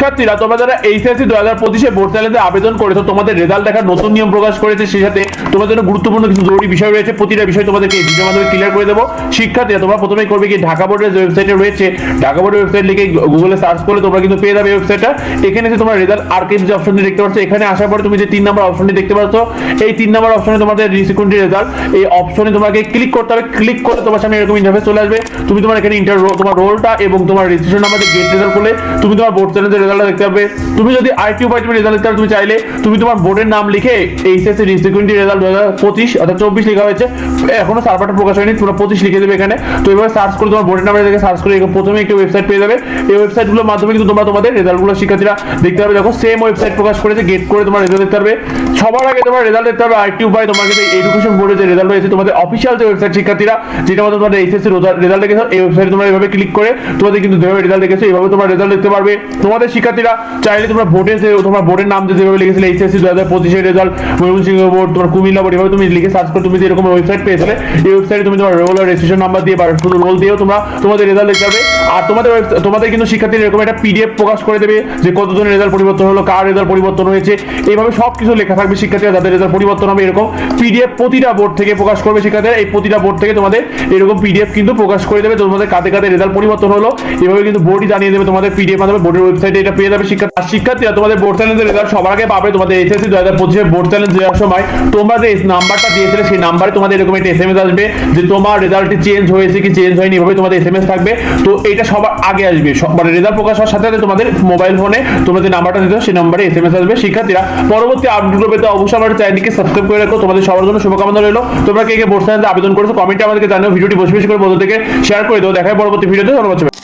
শিক্ষার্থীরা, তোমরা যারা এইচএসসি দু হাজার পঁচিশে বোর্ড চ্যালেঞ্জে আবেদন করেছ, তোমাদের রেজাল্ট দেখার নতুন নিয়ম প্রকাশ করেছে সেই সাথে তোমাদের জন্য গুরুত্বপূর্ণ কিছু জরুরি বিষয় রয়েছে। প্রতিটা বিষয় তোমাদেরকে এই ভিডিওর মাধ্যমে ক্লিয়ার করে দেবো। শিক্ষার্থীরা, তোমরা প্রথমেই করবে কি ঢাকা বোর্ডের ওয়েবসাইটে রয়েছে, ঢাকা বোর্ডের ওয়েবসাইট লিখে গুগলে সার্চ করলে তোমরা কিন্তু পেয়ে যাবে ওয়েবসাইটটা এখানে যে তোমরা রেজাল্ট আর্কাইভ যে অপশনটি দেখতে পাচ্ছ, এখানে আসার পরে তুমি যে তিন নম্বর অপশনটি দেখতে পাচ্ছ, এই তিন নম্বর অপশনে তোমাদের রিসিকুয়েন্টি রেজাল্ট এই অপশনে তোমাকে ক্লিক করতে হবে। ক্লিক করলে তোমার সামনে এরকম ইন্টারফেস চলে আসবে। তুমি তোমার এখানে ইন্টার তোমার রোলটা এবং তোমার রেজিস্ট্রেশন নাম্বার গেট রেজাল্ট করলে তুমি তোমার বোর্ড চ্যালেঞ্জের রেজাল্ট দেখতে পাবে। তুমি যদি আইটি উপার্জন রেজাল্ট দেখতে তুমি চাইলে তুমি তোমার বোর্ডের নাম লিখে এইচএসসি রিসিকুয়েন্টি রেজাল্ট দু হাজার পঁচিশ অর্থাৎ চব্বিশ লেখা হয়েছে। এখনও সার্ভারটা প্রকাশ হয়নি, তোমরা পঁচিশ লিখে দেবে এখানে। তো এভাবে সার্চ করে তোমার বোর্ডের নাম্বার দেখে সার্চ করে প্রথমে একটি ওয়েবসাইট পেয়ে যাবে। এই ওয়েবসাইটগুলোর মাধ্যমে কিন্তু তোমরা তোমাদের রেজাল্টগুলো শিক্ষার্থীরা দেখতে পাবে। দেখো সেম ওয়েবসাইট প্রকাশ করেছে গেট করে তোমার রেজাল্ট দেখতে পারবে। সবার আগে তোমার রেজাল্ট দেখতে হবে আইটি উপায়, তোমার কাছে এডুকেশন বোর্ডের যে রেজাল্ট রয়েছে, তোমাদের অফিসিয়াল যে ওয়েবসাইট শিক্ষার্থীরা, যেটা মধ্যে তোমাদের এইচএসসি রেজাল্ট দেখেছ, এই ওয়েবসাইটে তোমরা এভাবে ক্লিক করে তোমাদের কিন্তু যেভাবে রেজাল্ট দেখেছ, এইভাবে তোমার রেজাল্ট দেখতে পারবে। তোমাদের শিক্ষার্থীরা, চাইলে তোমরা যে তোমার বোর্ডের নাম যে যেভাবে লিখেছিলে এইচএসসি দু হাজার পঁচিশের রেজাল্ট ময়মনসিংহ বোর্ড তোমার কুমিল্লা বোর্ড এভাবে তুমি লিখে সার্চ করে, তুমি এরকম ওয়েবসাইট পেয়েছিলে, এই ওয়েবসাইটে তুমি তোমার রোল আর রেজিস্ট্রেশন নাম্বার দিয়ে বা শুধু রোল দিয়েও তোমরা তোমাদের রেজাল্ট দেখতে পাবে। আর তোমাদের তোমাদের কিন্তু শিক্ষার্থীরা এরকম একটা পিডিএফ প্রকাশ করে দেবে যে কতজনের রেজাল্ট পরিবর্তন হলো, কার রেজাল্ট পরিবর্তন হয়েছে। এইভাবে সব কিছু লেখা থাকবে শিক্ষার্থীরা, যাদের রেজাল্ট পরিবর্তন হবে এরকম পিডিএফ প্রতিটা বোর্ড থেকে প্রকাশ করবে শিক্ষার্থীরা। এই প্রতিটা বোর্ড থেকে তোমাদের এরকম পিডিএফ কিন্তু প্রকাশ করে দেবে, তোমাদের কাতে কাতে রেজাল্ট পরিবর্তন হলো। এভাবে কিন্তু বোর্ডই জানিয়ে দেবে তোমাদের পিডিএফ মাধ্যমে বোর্ডের ওয়েবসাইটে পেয়ে যাবে শিক্ষার্থী আর শিক্ষার্থীরা, তোমাদের বোর্ড চ্যালেঞ্জের রেজাল্ট সবার আগে পাবে, তোমাদের এসএসসি দু হাজার পঁচিশে বোর্ড চ্যালেঞ্জ দেওয়ার সময়, তোমরা যে নাম্বারটা দিয়েছিলে, সেই নাম্বারে তোমাদের এরকম একটা এসএমএস আসবে যে তোমার রেজাল্টটি চেঞ্জ হয়েছে কি চেঞ্জ হয়নি, এভাবে তোমাদের এসএমএস থাকবে। তো এটা সবার আগে আসবে মানে রেজাল্ট প্রকাশ হওয়ার সাথে সাথে তোমাদের মোবাইল ফোনে তোমরা যে নাম্বারটা দিতে সেই নাম্বারে এসএমএস আসবে। শিক্ষার্থীরা, পরবর্তী আপডেট পেতে অবশ্যই আমার চ্যানেলটিকে সাবস্ক্রাইব করে রাখো। তোমাদের সবার জন্য শুভকামনা রইল। তোমরা কে কে বোর্ড চ্যালেঞ্জে আবেদন করেছ কমেন্টে আমাদেরকে জানাও। ভিডিওটি বেশি বেশি করে বন্ধু থেকে শেয়ার করে দাও। দেখায় পরবর্তী ভিডিওতে ধন্যবাদ।